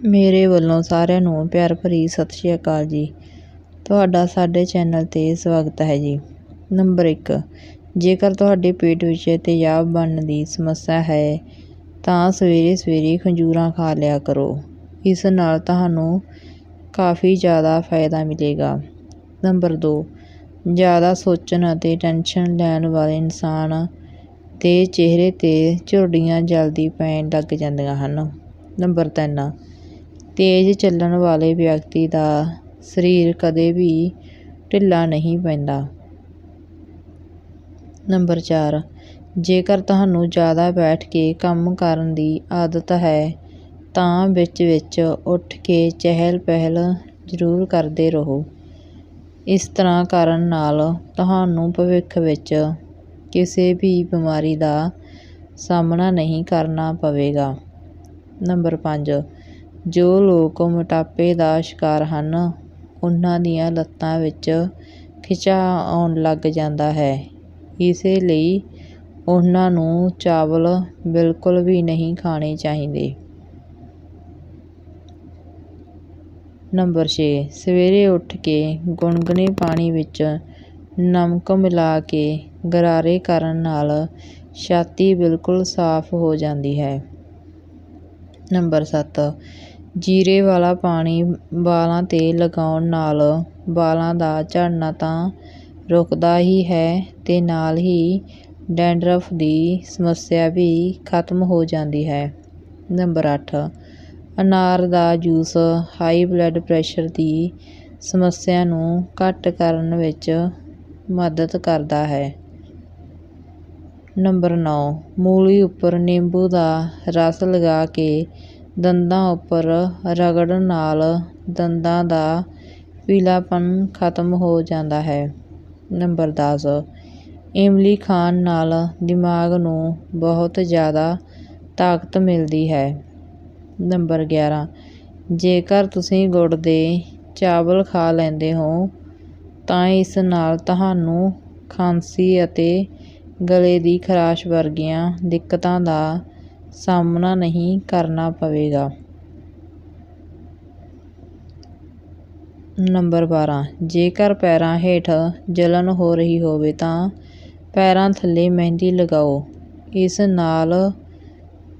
ਮੇਰੇ ਵੱਲੋਂ ਸਾਰਿਆਂ ਨੂੰ ਪਿਆਰ ਭਰੀ ਸਤਿ ਸ਼੍ਰੀ ਅਕਾਲ ਜੀ। ਤੁਹਾਡਾ ਸਾਡੇ ਚੈਨਲ 'ਤੇ ਸਵਾਗਤ ਹੈ ਜੀ। ਨੰਬਰ ਇੱਕ, ਜੇਕਰ ਤੁਹਾਡੇ ਪੇਟ ਵਿੱਚ ਤੇਜ਼ਾਬ ਬਣਨ ਦੀ ਸਮੱਸਿਆ ਹੈ, ਤਾਂ ਸਵੇਰੇ ਸਵੇਰੇ ਖੰਜੂਰਾਂ ਖਾ ਲਿਆ ਕਰੋ। ਇਸ ਨਾਲ ਤੁਹਾਨੂੰ ਕਾਫੀ ਜ਼ਿਆਦਾ ਫਾਇਦਾ ਮਿਲੇਗਾ। ਨੰਬਰ ਦੋ, ਜ਼ਿਆਦਾ ਸੋਚਣ ਅਤੇ ਟੈਨਸ਼ਨ ਲੈਣ ਵਾਲੇ ਇਨਸਾਨ ਦੇ ਚਿਹਰੇ 'ਤੇ ਝੁਰੜੀਆਂ ਜਲਦੀ ਪੈਣ ਲੱਗ ਜਾਂਦੀਆਂ ਹਨ। ਨੰਬਰ ਤਿੰਨ ਤੇਜ਼ ਚੱਲਣ ਵਾਲੇ ਵਿਅਕਤੀ ਦਾ ਸਰੀਰ ਕਦੇ ਵੀ ਢਿੱਲਾ ਨਹੀਂ ਪੈਂਦਾ। ਨੰਬਰ ਚਾਰ, ਜੇਕਰ ਤੁਹਾਨੂੰ ਜ਼ਿਆਦਾ ਬੈਠ ਕੇ ਕੰਮ ਕਰਨ ਦੀ ਆਦਤ ਹੈ, ਤਾਂ ਵਿੱਚ ਵਿੱਚ ਉੱਠ ਕੇ ਚਹਿਲ ਪਹਿਲ ਜ਼ਰੂਰ ਕਰਦੇ ਰਹੋ। ਇਸ ਤਰ੍ਹਾਂ ਕਰਨ ਨਾਲ ਤੁਹਾਨੂੰ ਭਵਿੱਖ ਵਿੱਚ ਕਿਸੇ ਵੀ ਬਿਮਾਰੀ ਦਾ ਸਾਹਮਣਾ ਨਹੀਂ ਕਰਨਾ ਪਵੇਗਾ। ਨੰਬਰ ਪੰਜ ਜੋ ਲੋਕ ਮੋਟਾਪੇ ਦਾ ਸ਼ਿਕਾਰ ਹਨ, ਉਹਨਾਂ ਦੀਆਂ ਲੱਤਾਂ ਵਿੱਚ ਖਿਚਾਅ ਆਉਣ ਲੱਗ ਜਾਂਦਾ ਹੈ। ਇਸੇ ਲਈ ਉਹਨਾਂ ਨੂੰ ਚਾਵਲ ਬਿਲਕੁਲ ਵੀ ਨਹੀਂ ਖਾਣੇ ਚਾਹੀਦੇ। ਨੰਬਰ ਛੇ, ਸਵੇਰੇ ਉੱਠ ਕੇ ਗੁਣਗੁਣੇ ਪਾਣੀ ਵਿੱਚ ਨਮਕ ਮਿਲਾ ਕੇ ਗਰਾਰੇ ਕਰਨ ਨਾਲ ਛਾਤੀ ਬਿਲਕੁਲ ਸਾਫ਼ ਹੋ ਜਾਂਦੀ ਹੈ। ਨੰਬਰ ਸੱਤ ਜੀਰੇ ਵਾਲਾ ਪਾਣੀ ਵਾਲਾਂ 'ਤੇ ਲਗਾਉਣ ਨਾਲ ਵਾਲਾਂ ਦਾ ਝੜਨਾ ਤਾਂ ਰੁਕਦਾ ਹੀ ਹੈ ਅਤੇ ਨਾਲ ਹੀ ਡੈਂਡਰਫ ਦੀ ਸਮੱਸਿਆ ਵੀ ਖਤਮ ਹੋ ਜਾਂਦੀ ਹੈ। ਨੰਬਰ ਅੱਠ, ਅਨਾਰ ਦਾ ਜੂਸ ਹਾਈ ਬਲੱਡ ਪ੍ਰੈਸ਼ਰ ਦੀ ਸਮੱਸਿਆ ਨੂੰ ਘੱਟ ਕਰਨ ਵਿੱਚ ਮਦਦ ਕਰਦਾ ਹੈ। ਨੰਬਰ ਨੌਂ, ਮੂਲੀ ਉੱਪਰ ਨਿੰਬੂ ਦਾ ਰਸ ਲਗਾ ਕੇ ਦੰਦਾਂ ਉੱਪਰ ਰਗੜਨ ਨਾਲ ਦੰਦਾਂ ਦਾ ਪੀਲਾਪਣ ਖਤਮ ਹੋ ਜਾਂਦਾ ਹੈ। ਨੰਬਰ ਦਸ, ਇਮਲੀ ਖਾਣ ਨਾਲ ਦਿਮਾਗ ਨੂੰ ਬਹੁਤ ਜ਼ਿਆਦਾ ਤਾਕਤ ਮਿਲਦੀ ਹੈ। ਨੰਬਰ ਗਿਆਰਾਂ, ਜੇਕਰ ਤੁਸੀਂ ਗੁੜ ਦੇ ਚਾਵਲ ਖਾ ਲੈਂਦੇ ਹੋ, ਤਾਂ ਇਸ ਨਾਲ ਤੁਹਾਨੂੰ ਖਾਂਸੀ ਅਤੇ ਗਲੇ ਦੀ ਖਰਾਸ਼ ਵਰਗੀਆਂ ਦਿੱਕਤਾਂ ਦਾ ਸਾਹਮਣਾ ਨਹੀਂ ਕਰਨਾ ਪਵੇਗਾ। ਨੰਬਰ ਬਾਰਾਂ, ਜੇਕਰ ਪੈਰਾਂ ਹੇਠ ਜਲਨ ਹੋ ਰਹੀ ਹੋਵੇ ਤਾਂ ਪੈਰਾਂ ਥੱਲੇ ਮਹਿੰਦੀ ਲਗਾਓ। ਇਸ ਨਾਲ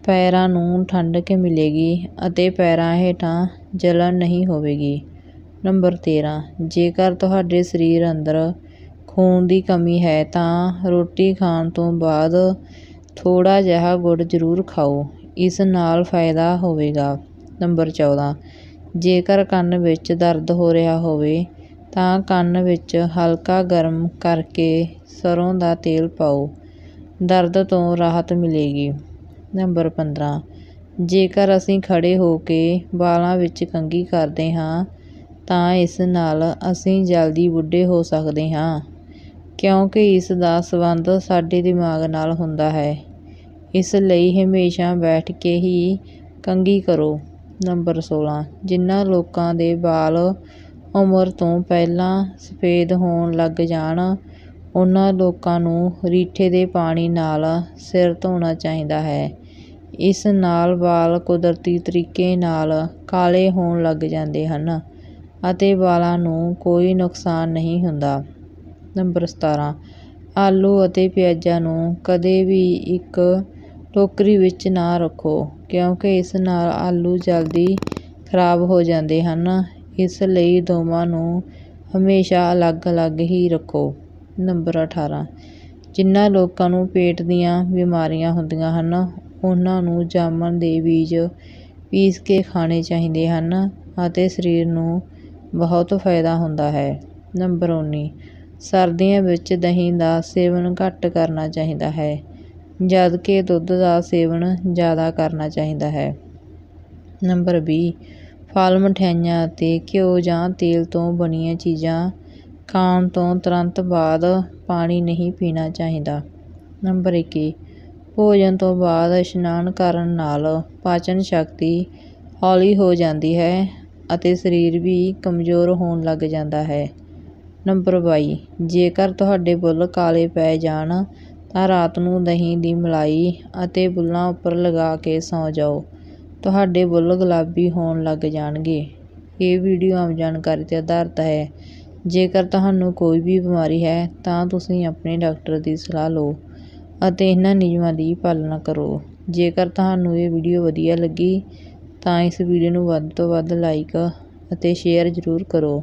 ਪੈਰਾਂ ਨੂੰ ਠੰਡਕ ਮਿਲੇਗੀ ਅਤੇ ਪੈਰਾਂ ਹੇਠਾਂ ਜਲਨ ਨਹੀਂ ਹੋਵੇਗੀ। ਨੰਬਰ ਤੇਰਾਂ, ਜੇਕਰ ਤੁਹਾਡੇ ਸਰੀਰ ਅੰਦਰ ਖੂਨ ਦੀ ਕਮੀ ਹੈ ਤਾਂ ਰੋਟੀ ਖਾਣ ਤੋਂ ਬਾਅਦ ਥੋੜ੍ਹਾ ਜਿਹਾ ਗੁੜ ਜ਼ਰੂਰ ਖਾਓ, ਇਸ ਨਾਲ ਫਾਇਦਾ ਹੋਵੇਗਾ। ਨੰਬਰ ਚੌਦਾਂ, ਜੇਕਰ ਕੰਨ ਵਿੱਚ ਦਰਦ ਹੋ ਰਿਹਾ ਹੋਵੇ, ਤਾਂ ਕੰਨ ਵਿੱਚ ਹਲਕਾ ਗਰਮ ਕਰਕੇ ਸਰ੍ਹੋਂ ਦਾ ਤੇਲ ਪਾਓ, ਦਰਦ ਤੋਂ ਰਾਹਤ ਮਿਲੇਗੀ। ਨੰਬਰ ਪੰਦਰਾਂ, ਜੇਕਰ ਅਸੀਂ ਖੜ੍ਹੇ ਹੋ ਕੇ ਵਾਲਾਂ ਵਿੱਚ ਕੰਘੀ ਕਰਦੇ ਹਾਂ, ਤਾਂ ਇਸ ਨਾਲ ਅਸੀਂ ਜਲਦੀ ਬੁੱਢੇ ਹੋ ਸਕਦੇ ਹਾਂ। ਕਿਉਂਕਿ ਇਸ ਦਾ ਸੰਬੰਧ ਸਾਡੇ ਦਿਮਾਗ ਨਾਲ ਹੁੰਦਾ ਹੈ। ਇਸ ਲਈ ਹਮੇਸ਼ਾ ਬੈਠ ਕੇ ਹੀ ਕੰਘੀ ਕਰੋ। ਨੰਬਰ ਸੋਲ੍ਹਾਂ ਜਿਨ੍ਹਾਂ ਲੋਕਾਂ ਦੇ ਵਾਲ ਉਮਰ ਤੋਂ ਪਹਿਲਾਂ ਸਫੇਦ ਹੋਣ ਲੱਗ ਜਾਣ, ਉਹਨਾਂ ਲੋਕਾਂ ਨੂੰ ਰੀਠੇ ਦੇ ਪਾਣੀ ਨਾਲ ਸਿਰ ਧੋਣਾ ਚਾਹੀਦਾ ਹੈ। ਇਸ ਨਾਲ ਵਾਲ ਕੁਦਰਤੀ ਤਰੀਕੇ ਨਾਲ ਕਾਲੇ ਹੋਣ ਲੱਗ ਜਾਂਦੇ ਹਨ ਅਤੇ ਵਾਲਾਂ ਨੂੰ ਕੋਈ ਨੁਕਸਾਨ ਨਹੀਂ ਹੁੰਦਾ। ਨੰਬਰ ਸਤਾਰਾਂ। ਆਲੂ ਅਤੇ ਪਿਆਜ਼ਾਂ ਨੂੰ ਕਦੇ ਵੀ ਇੱਕ ਟੋਕਰੀ ਵਿੱਚ ਨਾ ਰੱਖੋ, ਕਿਉਂਕਿ ਇਸ ਨਾਲ ਆਲੂ ਜਲਦੀ ਖਰਾਬ ਹੋ ਜਾਂਦੇ ਹਨ। ਇਸ ਲਈ ਦੋਵਾਂ ਨੂੰ ਹਮੇਸ਼ਾ ਅਲੱਗ-ਅਲੱਗ ਹੀ ਰੱਖੋ। ਨੰਬਰ ਅਠਾਰਾਂ। ਜਿਨ੍ਹਾਂ ਲੋਕਾਂ ਨੂੰ ਪੇਟ ਦੀਆਂ ਬਿਮਾਰੀਆਂ ਹੁੰਦੀਆਂ ਹਨ, ਉਹਨਾਂ ਨੂੰ ਜਾਮਣ ਦੇ ਬੀਜ ਪੀਸ ਕੇ ਖਾਣੇ ਚਾਹੀਦੇ ਹਨ ਅਤੇ ਸਰੀਰ ਨੂੰ ਬਹੁਤ ਫਾਇਦਾ ਹੁੰਦਾ ਹੈ। ਨੰਬਰ ਉੱਨੀ। ਸਰਦੀਆਂ ਵਿੱਚ ਦਹੀਂ ਦਾ ਸੇਵਨ ਘੱਟ ਕਰਨਾ ਚਾਹੀਦਾ ਹੈ ਜਦਕਿ ਦੁੱਧ ਦਾ ਸੇਵਨ ਜ਼ਿਆਦਾ ਕਰਨਾ ਚਾਹੀਦਾ ਹੈ। ਨੰਬਰ ਵੀਹ ਫਲ, ਮਠਿਆਈਆਂ ਅਤੇ ਘਿਓ ਜਾਂ ਤੇਲ ਤੋਂ ਬਣੀਆਂ ਚੀਜ਼ਾਂ ਖਾਣ ਤੋਂ ਤੁਰੰਤ ਬਾਅਦ ਪਾਣੀ ਨਹੀਂ ਪੀਣਾ ਚਾਹੀਦਾ। ਨੰਬਰ ਇੱਕੀ, ਭੋਜਨ ਤੋਂ ਬਾਅਦ ਇਸ਼ਨਾਨ ਕਰਨ ਨਾਲ ਪਾਚਨ ਸ਼ਕਤੀ ਹੌਲੀ ਹੋ ਜਾਂਦੀ ਹੈ ਅਤੇ ਸਰੀਰ ਵੀ ਕਮਜ਼ੋਰ ਹੋਣ ਲੱਗ ਜਾਂਦਾ ਹੈ। ਨੰਬਰ ਬਾਈ, ਜੇਕਰ ਤੁਹਾਡੇ ਬੁੱਲ੍ਹ ਕਾਲੇ ਪੈ ਜਾਣ, ਤਾਂ ਰਾਤ ਨੂੰ ਦਹੀਂ ਦੀ ਮਲਾਈ ਅਤੇ ਬੁੱਲ੍ਹਾਂ ਉੱਪਰ ਲਗਾ ਕੇ ਸੌਂ ਜਾਓ। ਤੁਹਾਡੇ ਬੁੱਲ੍ਹ ਗੁਲਾਬੀ ਹੋਣ ਲੱਗ ਜਾਣਗੇ। ਇਹ ਵੀਡੀਓ ਆਮ ਜਾਣਕਾਰੀ 'ਤੇ ਆਧਾਰਿਤ ਹੈ। ਜੇਕਰ ਤੁਹਾਨੂੰ ਕੋਈ ਵੀ ਬਿਮਾਰੀ ਹੈ, ਤਾਂ ਤੁਸੀਂ ਆਪਣੇ ਡਾਕਟਰ ਦੀ ਸਲਾਹ ਲਓ ਅਤੇ ਇਹਨਾਂ ਨਿਯਮਾਂ ਦੀ ਪਾਲਣਾ ਕਰੋ। ਜੇਕਰ ਤੁਹਾਨੂੰ ਇਹ ਵੀਡੀਓ ਵਧੀਆ ਲੱਗੀ, ਤਾਂ ਇਸ ਵੀਡੀਓ ਨੂੰ ਵੱਧ ਤੋਂ ਵੱਧ ਲਾਈਕ ਅਤੇ ਸ਼ੇਅਰ ਜ਼ਰੂਰ ਕਰੋ।